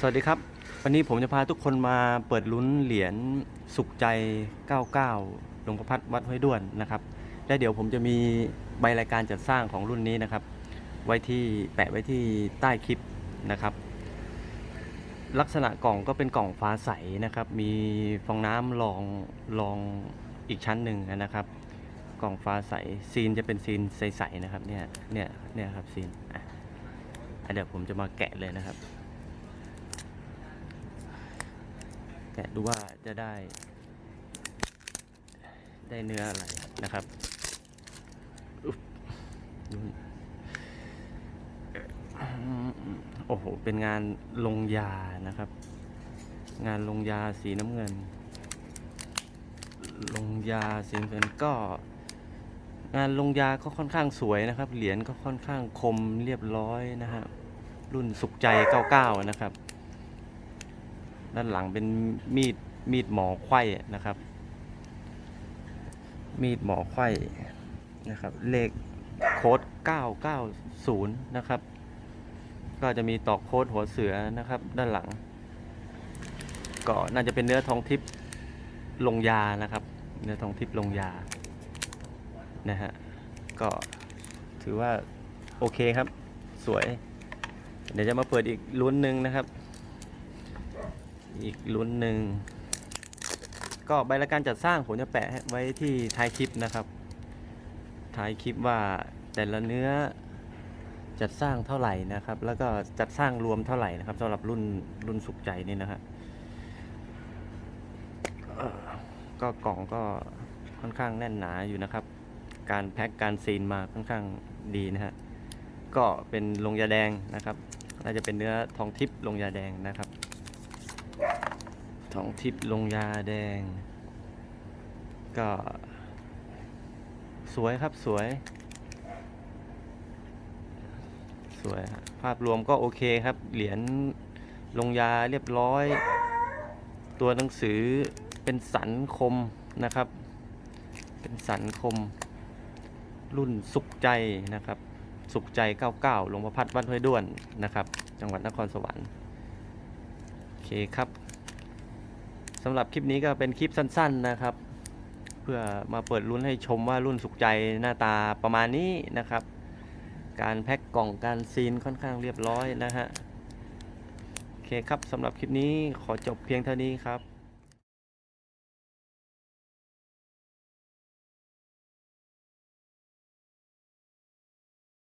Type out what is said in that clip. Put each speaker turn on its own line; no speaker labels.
สวัสดีครับ วันนี้ผมจะพาทุกคนมาเปิดลุ้นเหรียญสุขใจ 99หลวงพ่อพัดวัดห้วยด้วนนะครับ และเดี๋ยวผมจะมีใบรายการจัดสร้างของรุ่นนี้นะครับ ไว้ที่แปะไว้ที่ใต้คลิปนะครับ ลักษณะกล่องก็เป็นกล่องฟ้าใสนะครับ มีฟองน้ำรองรองอีกชั้นหนึ่งนะครับ กล่องฟ้าใสซีนจะเป็นซีนใสๆนะครับเนี่ยเนี่ยเนี่ยครับซีนอะอะเดี๋ยวผมจะมาแกะเลยนะครับ แกะดูว่าจะได้ ได้เนื้ออะไรนะครับโอ้โห เป็นงานลงยานะครับ งานลงยาสีน้ำเงิน ลงยาสีน้ำเงินก็ งานลงยาก็ค่อนข้างสวยนะครับ เหรียญก็ค่อนข้างคมเรียบร้อยนะฮะ รุ่นสุขใจ 99 นะครับ ด้านหลังเป็นมีดมีดหมอไขว้นะครับ มีดหมอไขว้นะครับ เลขโค้ด 990 นะครับ ก็จะมีตอกโค้ดหัวเสือนะครับ ด้านหลัง ก็น่าจะเป็นเนื้อทองทิพย์ลงยานะครับ เนื้อทองทิพย์ลงยานะฮะก็ถือว่าโอเคครับ สวย เดี๋ยวจะมาเปิดอีกลุ้นหนึ่งนะครับ อีกลุ้นหนึ่ง ก็ใบละการจัดสร้างผมจะแปะไว้ที่ท้ายคลิปนะครับ ท้ายคลิปว่าแต่ละเนื้อจัดสร้างเท่าไหร่นะครับ แล้วก็จัดสร้างรวมเท่าไหร่นะครับสำหรับรุ่นรุ่นสุขใจนี่นะครับก็กล่องก็ค่อนข้างแน่นหนาอยู่นะครับ การแพ็คการซีนมาค่อนข้างดีนะฮะก็เป็นลงยาแดงนะครับน่าจะเป็นเนื้อทองทิพย์ลงยาแดงนะครับ ทองทิพย์ลงยาแดง ก็ สวยครับสวย สวยฮะภาพรวมก็โอเคครับ เหรียญลงยาเรียบร้อย ตัวหนังสือเป็นสันคมนะครับ เป็นสันคม รุ่นสุขใจนะครับ สุขใจ 99หลวงพ่อพัดวัดห้วยด้วนนะครับ จังหวัดนครสวรรค์ เคครับสำหรับคลิปนี้ก็เป็นคลิปสั้น ๆนะครับ เพื่อมาเปิดรุ่นให้ชมว่ารุ่นสุขใจหน้าตาประมาณนี้นะครับ การแพ็คกล่องการซีนค่อนข้างเรียบร้อยนะฮะโอเคครับสำหรับคลิปนี้ขอจบเพียงเท่านี้ครับ